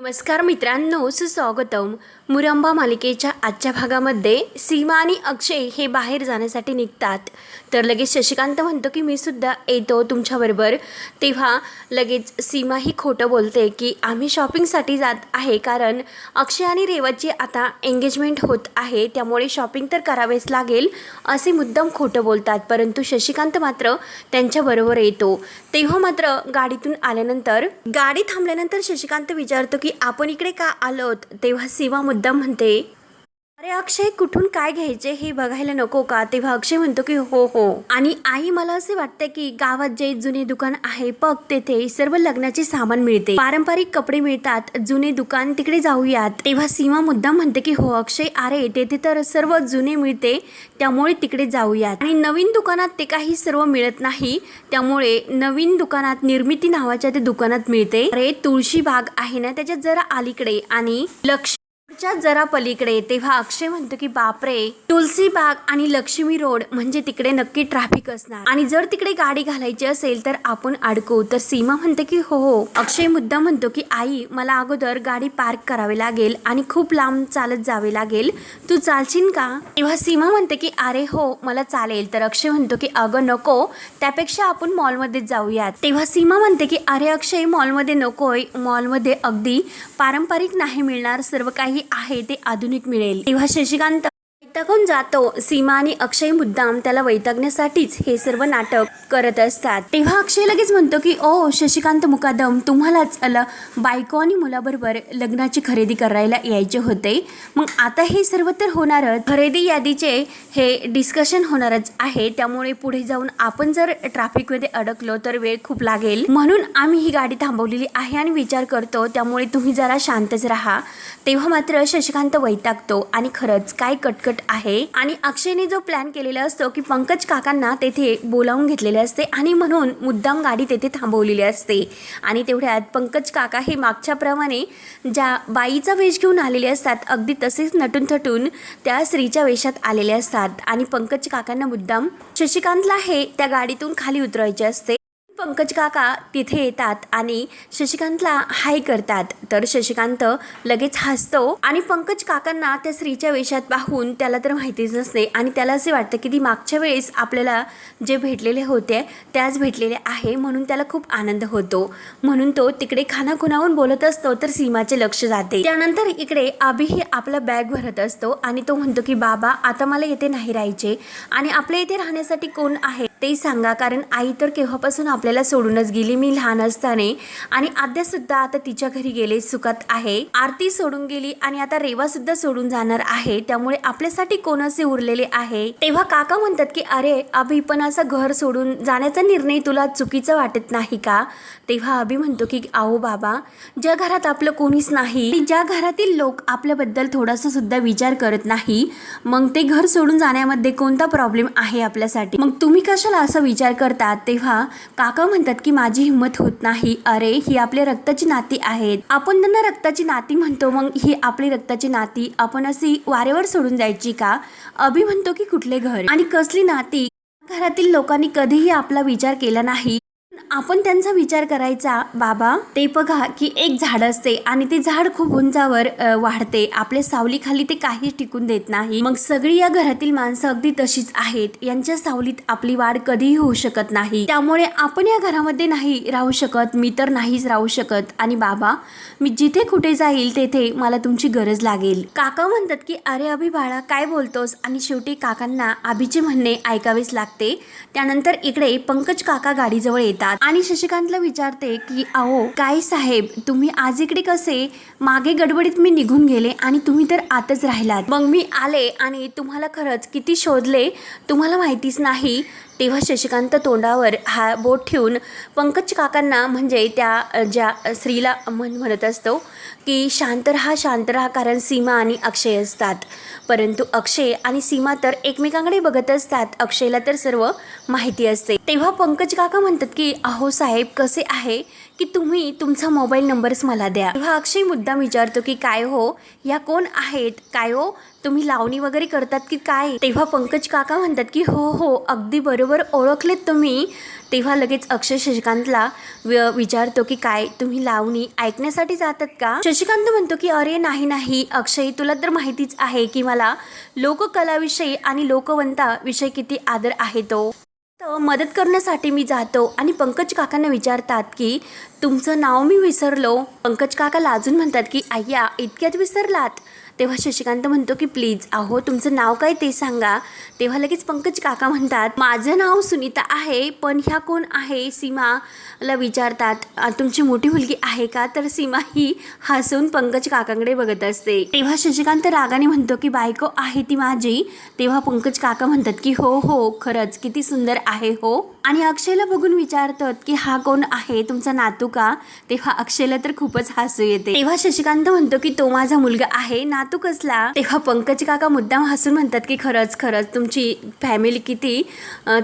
नमस्कार मित्रांनो सुस्वागतम. मुरंबा मालिकेच्या आजच्या भागामध्ये सीमा आणि अक्षय हे बाहेर जाण्यासाठी निघतात. तर लगेच शशिकांत म्हणतो की मी सुद्धा येतो तुमच्याबरोबर. तेव्हा लगेच सीमा ही खोटं बोलते की आम्ही शॉपिंगसाठी जात आहे कारण अक्षय आणि रेवाची आता एंगेजमेंट होत आहे त्यामुळे शॉपिंग तर करावेच लागेल असे मुद्दाम खोटं बोलतात. परंतु शशिकांत मात्र त्यांच्याबरोबर येतो. तेव्हा मात्र गाडीतून आल्यानंतर गाडी थांबल्यानंतर शशिकांत विचारतो की आपण इकडे का आलोत? तेव्हा सीमा मुद्दाम म्हणते अरे अक्षय कुठून काय घ्यायचे हे बघायला नको का? तेव्हा अक्षय म्हणतो की हो हो. आणि आई मला असे वाटते की गावात जे जुने दुकान आहे बघ तेथे सर्व लग्नाचे सामान मिळते. पारंपरिक कपडे मिळतात जुने दुकान तिकडे जाऊयात. तेव्हा सीमा मुद्दा म्हणते की हो अक्षय अरे तेथे तर सर्व जुने मिळते त्यामुळे तिकडे जाऊयात. आणि नवीन दुकानात ते काही सर्व मिळत नाही त्यामुळे नवीन दुकानात निर्मिती नावाच्या ते दुकानात मिळते. अरे तुळशी बाग आहे ना त्याच्यात जरा अलीकडे. आणि लक्ष जरा पलीकडे तेव्हा अक्षय म्हणतो की बापरे तुलसी बाग आणि लक्ष्मी रोड म्हणजे तिकडे नक्की ट्रॅफिक असणार. आणि जर तिकडे गाडी घालायची असेल तर आपण अडकू. तर सीमा म्हणते की हो हो. अक्षय मुद्दा म्हणतो की आई मला अगोदर गाडी पार्क करावी लागेल आणि खूप लांब चालत जावे लागेल. तू चालशील का? तेव्हा सीमा म्हणते की अरे हो मला चालेल. तर अक्षय म्हणतो की अगं नको. त्यापेक्षा आपण मॉलमध्ये जाऊयात. तेव्हा सीमा म्हणते की अरे अक्षय मॉलमध्ये नकोय. मॉलमध्ये अगदी पारंपरिक नाही मिळणार. सर्व काही आहे ते आधुनिक मिळेल. तेव्हा शशिकांत वैतागून जातो. सीमा आणि अक्षय मुद्दाम त्याला वैतागण्यासाठीच हे सर्व नाटक करत असतात. तेव्हा अक्षय लगेच म्हणतो की ओ शशिकांत मुकादम तुम्हालाच अल बायको आणि मुलाबरोबर लग्नाची खरेदी करायला यायचे होते. मग आता हे सर्व तर होणारच. खरेदी यादीचे हे डिस्कशन होणारच आहे. त्यामुळे पुढे जाऊन आपण जर ट्रॅफिकमध्ये अडकलो तर वेळ खूप लागेल. म्हणून आम्ही ही गाडी थांबवलेली आहे आणि विचार करतो. त्यामुळे तुम्ही जरा शांतच राहा. तेव्हा मात्र शशिकांत वैतागतो आणि खरंच काय कटकट आहे. आणि अक्षयने जो प्लॅन केलेला असतो की पंकज काकांना तेथे बोलावून घेतलेले असते आणि म्हणून मुद्दाम गाडी तेथे थांबवलेली असते. आणि तेवढ्यात पंकज काका हे मागच्याप्रमाणे ज्या बाईचा वेश घेऊन आलेले असतात अगदी तसेच नटून थटून त्या स्त्रीच्या वेशात आलेले असतात. आणि पंकज काकांना मुद्दाम शशिकांतला हे त्या गाडीतून खाली उतरायचे असते. पंकज काका तिथे येतात आणि शशिकांतला हाय करतात. तर शशिकांत लगेच हसतो आणि पंकज काकांना त्या स्त्रीच्या वेशात पाहून त्याला तर माहितीच नसते आणि त्याला असे वाटतं की ती मागच्या वेळेस आपल्याला जे भेटलेले होते त्याच भेटलेले आहे म्हणून त्याला खूप आनंद होतो. म्हणून तो तिकडे खानाखुनाहून बोलत असतो तर सीमाचे लक्ष जाते. त्यानंतर इकडे अभिही आपला बॅग भरत असतो आणि तो म्हणतो की बाबा आता मला येथे नाही राहायचे आणि आपल्या इथे राहण्यासाठी कोण आहे? ते सांगा कारण आई तर केव्हापासून आपल्याला सोडूनच गेली? मी लहान असताना. आणि आद्या सुद्धा आता तिच्या घरी गेले सुखात आहे. आरती सोडून गेली आणि आता रेवा सुद्धा सोडून जाणार आहे. त्यामुळे आपल्यासाठी कोण असे उरलेले आहे? तेव्हा काका म्हणतात की अरे अभि पण असं घर सोडून जाण्याचा निर्णय तुला चुकीचा वाटत नाही का? तेव्हा अभि म्हणतो की आहो बाबा ज्या घरात आपलं कोणीच नाही ज्या घरातील लोक आपल्याबद्दल थोडासा सुद्धा विचार करत नाही मग ते घर सोडून जाण्यामध्ये कोणता प्रॉब्लेम आहे आपल्यासाठी? मग तुम्ही कशा कशाला असा विचार करतात? तेव्हा काका म्हणतात की माझी हिंमत होत नाही. अरे ही आपल्या रक्ताची नाती आहेत. आपण त्यांना रक्ताची नाती म्हणतो मग ही आपली रक्ताची नाती आपण अशी वारेवर सोडून जायची का? अभि म्हणतो की कुठले घर? आणि कसली नाती? घरातील लोकांनी कधीही आपला विचार केला नाही. आपण त्यांचा विचार करायचा बाबा ते बघा की एक झाड असते आणि ते झाड खूप उंचावर वाढते. आपल्या सावलीखाली ते काहीच टिकून देत नाही. मग सगळी या घरातील माणसं अगदी तशीच आहेत. यांच्या सावलीत आपली वाढ कधीही होऊ शकत नाही. त्यामुळे आपण या घरामध्ये नाही राहू शकत. मी तर नाहीच राहू शकत. आणि बाबा मी जिथे कुठे जाईल तेथे मला तुमची गरज लागेल. काका म्हणतात की अरे अभि बाळा काय बोलतोस? आणि शेवटी काकांना अभिचे म्हणणे ऐकावेच लागते. त्यानंतर इकडे पंकज काका गाडीजवळ येतात. आणि शशिकांतला विचारते की अहो काय साहेब तुम्ही आज इकडे कसे? मागे गडबडीत मी निघून गेले आणि तुम्ही तर आतच राहिलात. मग मी आले आणि तुम्हाला खरंच किती शोधले? तुम्हाला माहितीच नाही. तेव्हा शशिकांत तोंडावर हा बोट ठेवून पंकज काकांना म्हणजे त्या ज्या स्त्रीला म्हण म्हणत असतो की शांत राहा शांत राहा कारण सीमा आणि अक्षय असतात. परंतु अक्षय आणि सीमा तर एकमेकांकडे बघत असतात. अक्षयला तर सर्व माहिती असते. तेव्हा पंकज काका म्हणतात की अहो साहेब कसे आहे की तुम्ही तुमचा मोबाईल नंबर्स मला द्या. तेव्हा अक्षय मुद्दाम विचारतो की काय हो? या कोण आहेत? काय हो? तुम्ही लावणी वगैरे करतात की काय? तेव्हा पंकज काका म्हणतात की हो हो अगदी बरोबर ओळखलेत तुम्ही तेव्हा लगेच अक्षय शशिकांतला विचारतो की काय तुम्ही लावणी ऐकण्यासाठी जातात का? शशिकांत म्हणतो की अरे नाही नाही अक्षय तुला तर माहितीच आहे की मला लोककलाविषयी आणि लोकवंताविषयी किती आदर आहे तो. तर मदत करण्यासाठी मी जातो आणि पंकज काकांना विचारतात की तुमचं नाव मी विसरलो. पंकज काका लाजून म्हणतात की आय्या इतक्यात विसरलात. तेव्हा शशिकांत म्हणतो की प्लीज अहो तुमचं नाव काय ते सांगा. तेव्हा लगेच पंकज काका म्हणतात माझं नाव सुनीता आहे पण ह्या कोण आहे? सीमाला विचारतात तुमची मोठी मुलगी आहे का? तर सीमा ही हसून पंकज काकांकडे बघत असते. तेव्हा शशिकांत रागाने म्हणतो की बायको आहे ती माझी. तेव्हा पंकज काका म्हणतात की हो हो खरंच किती सुंदर आहे हो. आणि अक्षयला बघून विचारतात की हा कोण आहे? तुमचा नातू का? तेव्हा अक्षयला तर खूपच हसू येते. तेव्हा शशिकांत म्हणतो की तो माझा मुलगा आहे. नातू कसला? तेव्हा पंकज काका मुद्दाम हसून म्हणतात की खरंच खरंच तुमची फॅमिली किती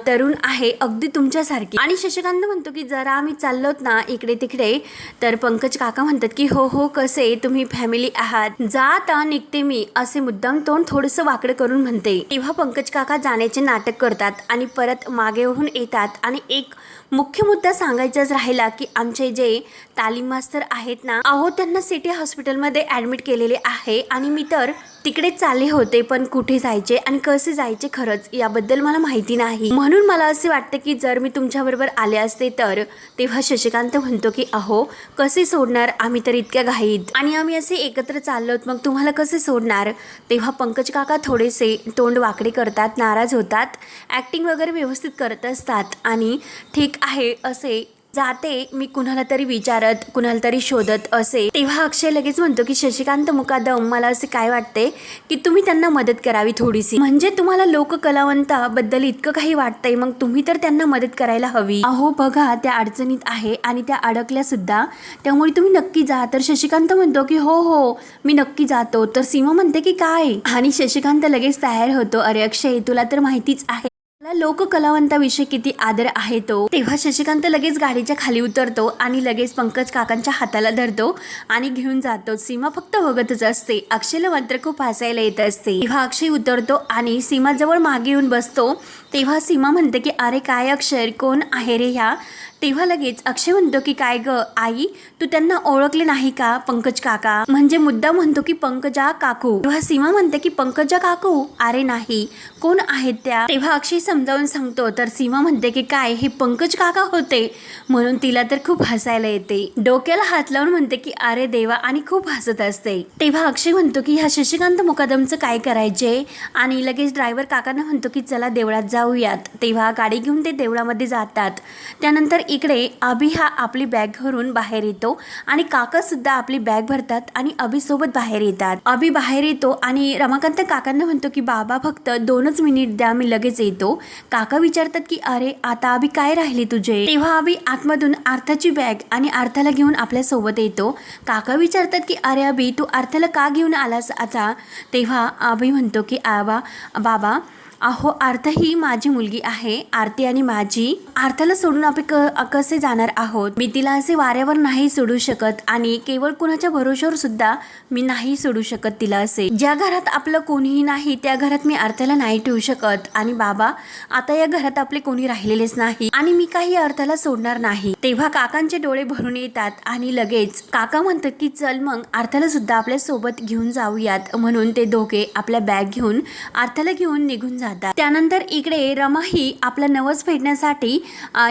तरुण आहे अगदी तुमच्यासारखी. आणि शशिकांत म्हणतो की जरा आम्ही चाललोत ना इकडे तिकडे. तर पंकज काका म्हणतात की हो हो कसे? तुम्ही फॅमिली आहात. जा आता निघते मी असे मुद्दाम तोंड थोडंसं वाकडं करून म्हणते. तेव्हा पंकज काका जाण्याचे नाटक करतात आणि परत मागे होऊन येतात. आणि एक मुख्य मुद्दा सांगायचाच राहिला की आमचे जे तालीम मास्तर आहेत ना अहो त्यांना सिटी हॉस्पिटलमध्ये ॲडमिट केलेले आहे. आणि मी तर तिकडे चालले होते पण कुठे जायचे आणि कसे जायचे खरंच याबद्दल मला माहिती नाही. म्हणून मला असे वाटतं की जर मी तुमच्याबरोबर आले असते तर तेव्हा शशिकांत म्हणतो की अहो कसे सोडणार? आम्ही तर इतक्या घाईत. आणि आम्ही असे एकत्र चाललोत मग तुम्हाला कसे सोडणार? तेव्हा पंकज काका थोडेसे तोंड वाकडे करतात नाराज होतात ॲक्टिंग वगैरे व्यवस्थित करत असतात आणि ठीक आहे असे जाते मी कुणाला तरी विचारत कुणाला तरी शोधत असे. तेव्हा अक्षय लगेच म्हणतो की शशिकांत मुकादम मला असे काय वाटते की तुम्ही त्यांना मदत करावी थोडीशी. म्हणजे तुम्हाला लोककलावंताबद्दल इतकं काही वाटतंय मग तुम्ही तर त्यांना मदत करायला हवी. अहो बघा त्या अडचणीत आहे आणि त्या अडकल्या सुद्धा त्यामुळे तुम्ही नक्की जा. तर शशिकांत म्हणतो की हो हो मी नक्की जातो. तर सीमा म्हणते की काय? आणि शशिकांत लगेच तयार होतो. अरे अक्षय तुला तर माहितीच आहे. मला लोककलावंताविषयी किती आदर आहे तो? तेव्हा शशिकांत लगेच गाडीच्या खाली उतरतो आणि लगेच पंकज काकांच्या हाताला धरतो आणि घेऊन जातो. सीमा फक्त बघतच असते. अक्षयला मात्र खूप हसायला येत असते. तेव्हा अक्षय उतरतो आणि सीमाजवळ मागे येऊन बसतो. तेव्हा सीमा म्हणते की अरे काय अक्षर कोण आहे रे ह्या? तेव्हा लगेच अक्षय म्हणतो की काय ग आई तू त्यांना ओळखले नाही का पंकज काका? म्हणजे मुद्दा म्हणतो की पंकजा काकू. तेव्हा सीमा म्हणते की पंकजा काकू? अरे नाही. कोण आहेत त्या? तेव्हा अक्षय समजावून सांगतो. तर सीमा म्हणते की काय हे पंकज काका होते? म्हणून तिला तर खूप हसायला येते. डोक्याला हात लावून म्हणते की अरे देवा आणि खूप हसत असते. तेव्हा अक्षय म्हणतो की ह्या शशिकांत मुकादमचं काय करायचे? आणि लगेच ड्रायव्हर काकांना म्हणतो की चला देवळात जाऊयात. तेव्हा गाडी घेऊन ते देवळामध्ये जातात. त्यानंतर इकडे अभि हा आपली बॅग घरून बाहेर येतो आणि काका सुद्धा आपली बॅग भरतात आणि अभि सोबत बाहेर येतात. अभि बाहेर येतो आणि रमाकांत काकांना म्हणतो की बाबा फक्त दोनच मिनिट द्या मी लगेच येतो. काका विचारतात की अरे आता अभि काय राहिली तुझे? तेव्हा अभि आतमधून अर्थाची बॅग आणि अर्थाला घेऊन आपल्यासोबत येतो. काका विचारतात की अरे अभि तू अर्थाला का घेऊन आलास आता? तेव्हा अभि म्हणतो की आबा बाबा अहो आर्थ ही माझी मुलगी आहे. आरती आणि माझी. आर्थाला सोडून आपण कसे जाणार आहोत? मी तिला असे वाऱ्यावर नाही सोडू शकत आणि केवळ कुणाच्या भरोश्यावर सुद्धा मी नाही सोडू शकत तिला असे. ज्या घरात आपलं कोणीही नाही त्या घरात मी अर्थाला नाही ठेवू शकत. आणि बाबा आता या घरात आपले कोणी राहिलेलेच नाही आणि मी काही अर्थाला सोडणार नाही. तेव्हा काकांचे डोळे भरून येतात आणि लगेच काका म्हणतात की चल मग अर्थाला सुद्धा आपल्यासोबत घेऊन जाऊयात. म्हणून ते दोघे आपल्या बॅग घेऊन अर्थाला घेऊन निघून जातात. त्यानंतर इकडे रमा ही आपला नवस फेडण्यासाठी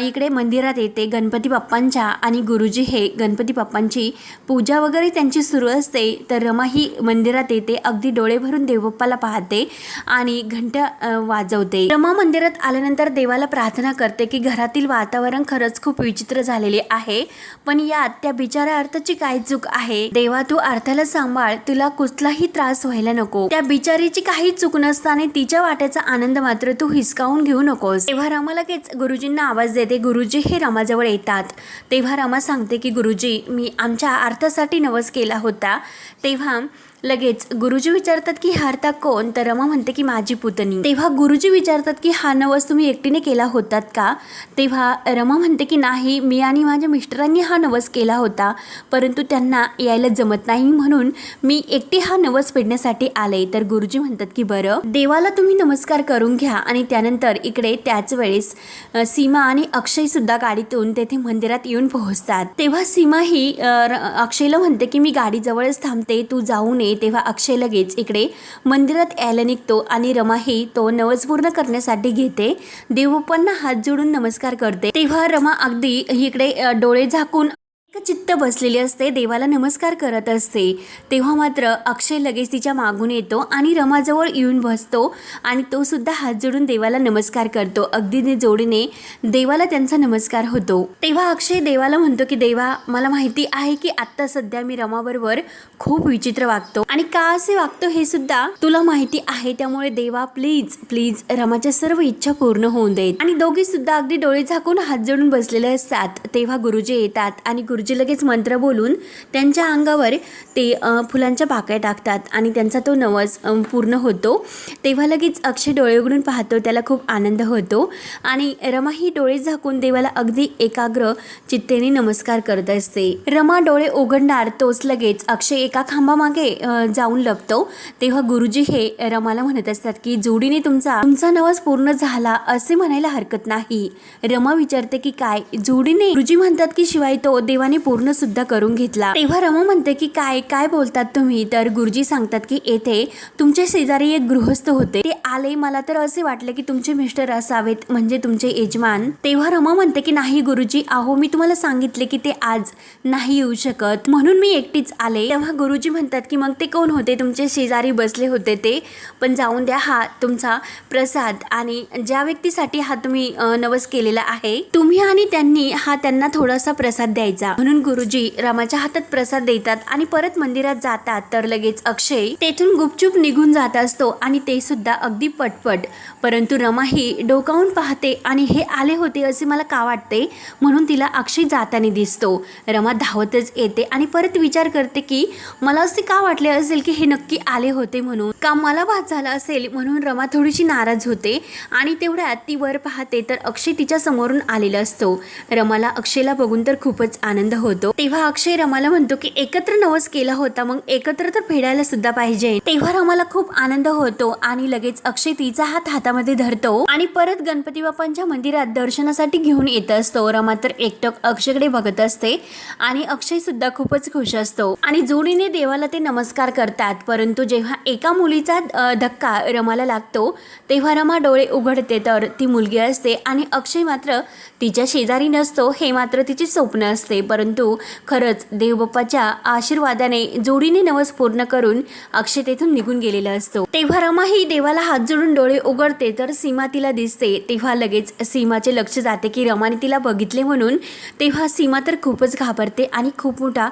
इकडे मंदिरात येते. गणपती बाप्पांच्या आणि गुरुजी हे गणपती बाप्पांची पूजा वगैरे त्यांची सुरू असते. तर रमा ही मंदिरात येते. अगदी डोळे भरून देवबाप्पाला पाहते आणि घंटा वाजवते. रमा मंदिरात आल्यानंतर देवाला प्रार्थना करते की घरातील वातावरण खरंच खूप विचित्र झालेले आहे. पण यात त्या बिचाऱ्या अर्थाची काय चूक आहे? देवा तू अर्थाला सांभाळ. तुला कुठलाही त्रास व्हायला नको. त्या बिचारीची काही चूक नसताना तिच्या वाट्याचा आनंद मात्र तू हिसकावून घेऊ नकोस. तेव्हा रामा लगेच गुरुजींना आवाज देते गुरुजी हे रामाजवळ येतात. तेव्हा रामा सांगते की गुरुजी मी आमच्या अर्थासाठी नवस केला होता. तेव्हा लगेच गुरुजी विचारतात की हारता कोण? तर रमा म्हणते की माझी पुतणी. तेव्हा गुरुजी विचारतात की हा नवस तुम्ही एकटीने केला होतात का? तेव्हा रमा म्हणते की नाही मी आणि माझ्या मिस्टरांनी हा नवस केला होता परंतु त्यांना यायला जमत नाही म्हणून मी एकटी हा नवस फेडण्यासाठी आले. तर गुरुजी म्हणतात की बरं देवाला तुम्ही नमस्कार करून घ्या आणि त्यानंतर इकडे त्याच वेळेस सीमा आणि अक्षय सुद्धा गाडीतून तेथे मंदिरात येऊन पोहोचतात. तेव्हा सीमा ही र- अक्षयला म्हणते की मी गाडीजवळच थांबते तू जाऊ नये तेव्हा अक्षय लगेच इकडे मंदिरात यायला निघतो आणि रमाही तो नवस पूर्ण करण्यासाठी घेते. देवप्पांना हात जोडून नमस्कार करते. तेव्हा रमा अगदी इकडे डोळे झाकून चित्त बसलेली असते देवाला नमस्कार करत असते. तेव्हा मात्र अक्षय लगेच तिच्या मागून येतो आणि रमाजवळ येऊन बसतो आणि तो सुद्धा हात जोडून देवाला नमस्कार करतो. अगदी ते जोडीने देवाला त्यांचा नमस्कार होतो. तेव्हा अक्षय देवाला म्हणतो की देवा मला माहिती आहे की आत्ता सध्या मी रमाबरोबर खूप विचित्र वागतो आणि का असे वागतो हे सुद्धा तुला माहिती आहे. त्यामुळे देवा प्लीज प्लीज रमाच्या सर्व इच्छा पूर्ण होऊन देत. आणि दोघे सुद्धा अगदी डोळे झाकून हात जोडून बसलेले असतात. तेव्हा गुरुजी येतात आणि गुरुजी लगेच मंत्र बोलून त्यांच्या अंगावर ते फुलांच्या पाकळ्या टाकतात आणि त्यांचा तो नवस पूर्ण होतो. तेव्हा लगेच अक्षय डोळे उघडून पाहतो त्याला खूप आनंद होतो आणि रमा ही डोळे झाकून देवाला अगदी एकाग्र चित्तेने नमस्कार करत असते. रमा डोळे उघडणार तोच लगेच अक्षय एका खांबामागे जाऊन लपतो. तेव्हा गुरुजी हे रमाला म्हणत असतात की जोडीने तुमचा तुमचा नवस पूर्ण झाला असे म्हणायला हरकत नाही. रमा विचारते की काय? जोडीने? गुरुजी म्हणतात की शिवाय तो देवाने पूर्ण सुद्धा करून घेतला. तेव्हा रमा म्हणते की काय काय बोलतात तुम्ही? तर गुरुजी सांगतात की येथे तुमच्या शेजारी एक गृहस्थ होते. ते आले. मला तर असे वाटले की तुमचे मिस्टर असावेत म्हणजे तुमचे यजमान. तेव्हा रमा म्हणते की नाही गुरुजी. अहो मी तुम्हाला सांगितले की ते आज नाही येऊ शकत. म्हणून मी एकटीच आले. तेव्हा गुरुजी म्हणतात की मग ते कोण होते? तुमचे शेजारी बसले होते ते. पण जाऊन द्या हा तुमचा प्रसाद आणि ज्या व्यक्तीसाठी हा तुम्ही नवस केलेला आहे तुम्ही आणि त्यांनी हा त्यांना थोडासा प्रसाद द्यायचा. म्हणून गुरुजी रामाच्या हातात प्रसाद देतात आणि परत मंदिरात जातात तर लगेच अक्षय तेथून गुपचूप निघून जात असतो आणि ते सुद्धा अगदी पटपट. परंतु रमा ही डोकावून पाहते आणि हे आले होते असे मला का वाटते? म्हणून तिला अक्षय जाताना दिसतो. रमा धावतच येते आणि परत विचार करते की मला असे का वाटले असेल की हे नक्की आले होते म्हणून? का मला भात झाला असेल? म्हणून रमा थोडीशी नाराज होते आणि तेवढ्यात ती वर पाहते तर अक्षय तिच्या समोरून आलेला असतो. रमाला अक्षयला बघून तर खूपच आनंद आनंद होतो. तेव्हा अक्षय रमाला म्हणतो की एकत्र नवस केला होता मग एकत्र तर फेडायला सुद्धा पाहिजे. तेव्हा रमाला खूप आनंद होतो आणि लगेच अक्षय तिचा हात हातामध्ये धरतो आणि परत गणपती बाप्पांच्या मंदिरात दर्शनासाठी घेऊन येत असतो. रमा तर एकटक अक्षयकडे बघत असते आणि अक्षय सुद्धा खूपच खुश असतो. आणि जोडीने देवाला ते नमस्कार करतात. परंतु जेव्हा एका मुलीचा धक्का रमाला लागतो तेव्हा रमा डोळे उघडते तर ती मुलगी असते आणि अक्षय मात्र तिच्या शेजारी नसतो. हे मात्र तिचे स्वप्न असते. परंतु खरंच देवबाप्पाच्या आशीर्वादाने जोडीने नवस पूर्ण करून अक्षय तेथून निघून गेलेला असतो. तेव्हा रमा ही देवाला हात जोडून डोळे उघडते तर सीमा तिला दिसते. तेव्हा लगेच सीमाचे लक्ष जाते की रमाने तिला बघितले म्हणून. तेव्हा सीमा तर खूपच घाबरते आणि खूप मोठा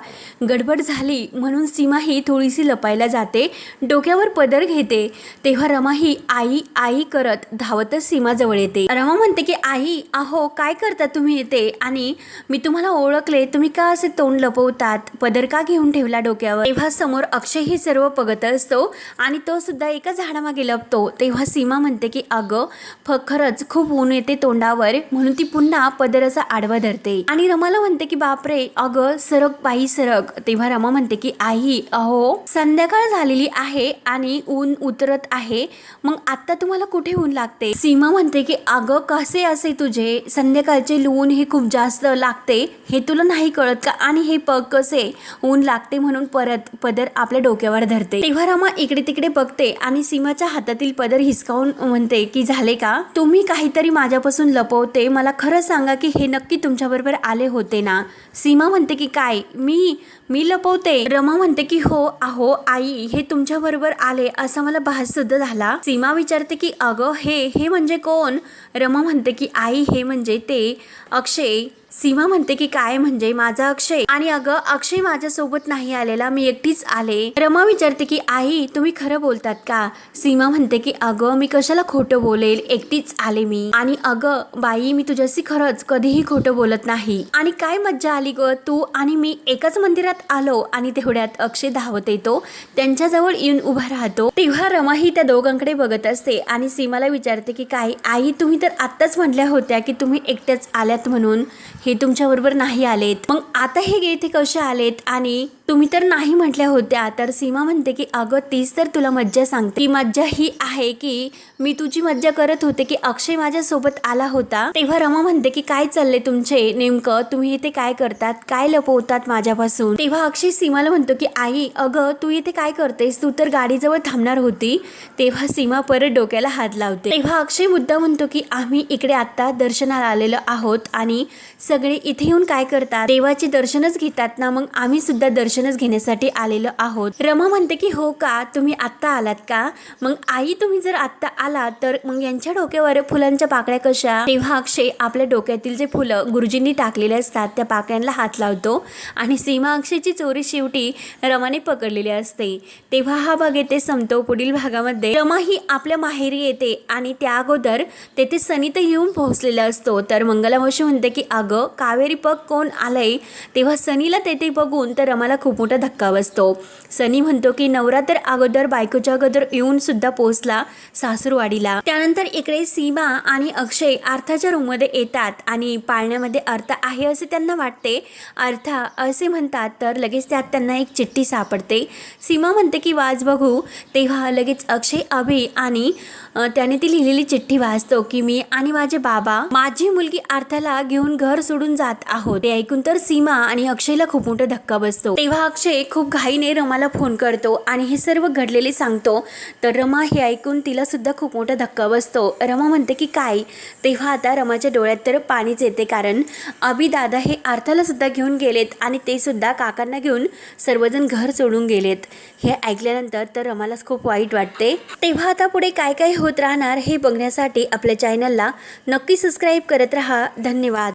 गडबड झाली म्हणून सीमा ही थोडीशी लपायला जाते. डोक्यावर पदर घेते. तेव्हा रमा ही आई आई करत धावतच सीमाजवळ येते. रमा म्हणते की आई अहो काय करता तुम्ही येते आणि मी तुम्हाला ओळखले तुम्ही का असे तोंड लपवतात? पदर का घेऊन ठेवला डोक्यावर? तेव्हा समोर अक्षयही सर्व बघत असतो आणि तो सुद्धा एका झाडामागे लपतो. तेव्हा सीमा म्हणते की अगं फ खरंच खूप ऊन येते तोंडावर म्हणून ती पुन्हा पदराचा आडवा धरते. आणि रमाला म्हणते की बापरे अगं सरक बाई सरक. तेव्हा रमा म्हणते की आई अहो संध्याकाळ झालेली आहे आणि ऊन उतरत आहे मग आता तुम्हाला कुठे ऊन लागते? सीमा म्हणते की अगं कसे असे तुझे? संध्याकाळचे लून हे खूप जास्त लागते हे तुला नाही कळत का? आणि हे पग कसे? ऊन लागते म्हणून परत पदर आपल्या डोक्यावर धरते. तेव्हा रमा इकडे तिकडे बघते आणि सीमाच्या हातातील पदर हिसकावून म्हणते की झाले का? तुम्ही काहीतरी माझ्यापासून लपवते. मला खरं सांगा की हे नक्की तुमच्याबरोबर आले होते ना? सीमा म्हणते की काय? मी मी लपवते. रमा म्हणते की हो आहो आई हे तुमच्या बरोबर आले असा मला भास सुद्धा झाला. सीमा विचारते की अगं हे हे म्हणजे कोण? रमा म्हणते की आई हे म्हणजे ते अक्षय. सीमा म्हणते की काय म्हणजे माझा अक्षय. आणि अगं अक्षय माझ्यासोबत नाही आलेला मी एकटीच आले. रमा विचारते की आई तुम्ही खरं बोलतात का? सीमा म्हणते की अगं मी कशाला खोटं बोलेल? एकटीच आले मी. आणि अगं बाई मी तुझ्याशी खरंच कधीही खोटं बोलत नाही. आणि काय मज्जा आली ग तू आणि मी एकाच मंदिरात आलो आणि तेवढ्यात अक्षय धावत येतो. त्यांच्याजवळ येऊन उभा राहतो. तेव्हा रमा ही त्या दोघांकडे बघत असते आणि सीमाला विचारते की काय आई तुम्ही तर आत्ताच म्हटल्या होत्या की तुम्ही एकट्याच आल्यात म्हणून. हे तुमच्याबरोबर नाही आलेत. मग आता हे इथे कसे आलेत? आणि तुम्ही तर नाही म्हटल्या होत्या तर सीमा म्हणते की अगं तीच तर तुला मज्जा सांगते. ती मज्जा ही आहे की मी तुझी मज्जा करत होते की अक्षय माझ्यासोबत आला होता. तेव्हा रमा म्हणते की काय चाललंय तुमचे? नेमकं तुम्ही इथे काय करतात? काय लपवतात माझ्यापासून? तेव्हा अक्षय सीमाला म्हणतो की आई अगं तू इथे काय करतेस? तू तर गाडीजवळ थांबणार होती. तेव्हा सीमा परत डोक्याला हात लावते. तेव्हा अक्षय मुद्दा म्हणतो की आम्ही इकडे आता दर्शनाला आलेलो आहोत आणि सगळे इथे येऊन काय करतात? देवाचे दर्शनच घेतात ना मग आम्ही सुद्धा दर्शन दर्शनच घेण्यासाठी आलेलो आहोत. रमा म्हणते की हो का? तुम्ही आत्ता आलात का? मग आई तुम्ही जर आत्ता आलात तर मग यांच्या डोक्यावर फुलांच्या पाकळ्या कशा? तेव्हा अक्षय आपल्या डोक्यातील जे फुलं गुरुजींनी टाकलेले असतात त्या पाकळ्यांना हात लावतो आणि सीमा अक्षयची चोरी शेवटी रमाने पकडलेली असते. तेव्हा हा भाग येथे संपतो. पुढील भागामध्ये रमा ही आपल्या माहेरी येते आणि त्या अगोदर तेथे सनीत येऊन पोहोचलेला असतो. तर मंगलावशी म्हणते की अगं कावेरी पग कोण आलंय? तेव्हा सनीला तेथे बघून तर रमाला खूप मोठा धक्का बसतो. सनी म्हणतो की नवरा तर अगोदर बायकोच्या अगोदर येऊन सुद्धा पोहोचला सासूरवाडीला. त्यानंतर इकडे सीमा आणि अक्षय अर्थाच्या रूममध्ये येतात आणि पाळण्यामध्ये अर्थ आहे असे त्यांना वाटते. अर्था असे म्हणतात तर लगेच त्यात त्यांना एक चिठ्ठी सापडते. सीमा म्हणते की वाच बघू. तेव्हा लगेच अक्षय अभि आणि त्याने ती लिहिलेली चिठ्ठी वाचतो की मी आणि माझे बाबा माझी मुलगी अर्थाला घेऊन घर सोडून जात आहोत. ते ऐकून तर सीमा आणि अक्षयला खूप मोठा धक्का बसतो. तेव्हा अक्षय खूप घाईने रमाला फोन करतो आणि हे सर्व घडलेले सांगतो. तर रमा हे ऐकून तिलासुद्धा खूप मोठा धक्का बसतो. रमा म्हणते की काय? तेव्हा आता रमाच्या डोळ्यात तर पाणीच येते कारण अभि दादा हे अर्थाला सुद्धा घेऊन गेलेत आणि ते सुद्धा काकांना घेऊन सर्वजण घर सोडून गेलेत. हे ऐकल्यानंतर तर रमालाच खूप वाईट वाटते. तेव्हा आता पुढे काय काय होत राहणार हे बघण्यासाठी आपल्या चॅनलला नक्की सबस्क्राईब करत राहा. धन्यवाद.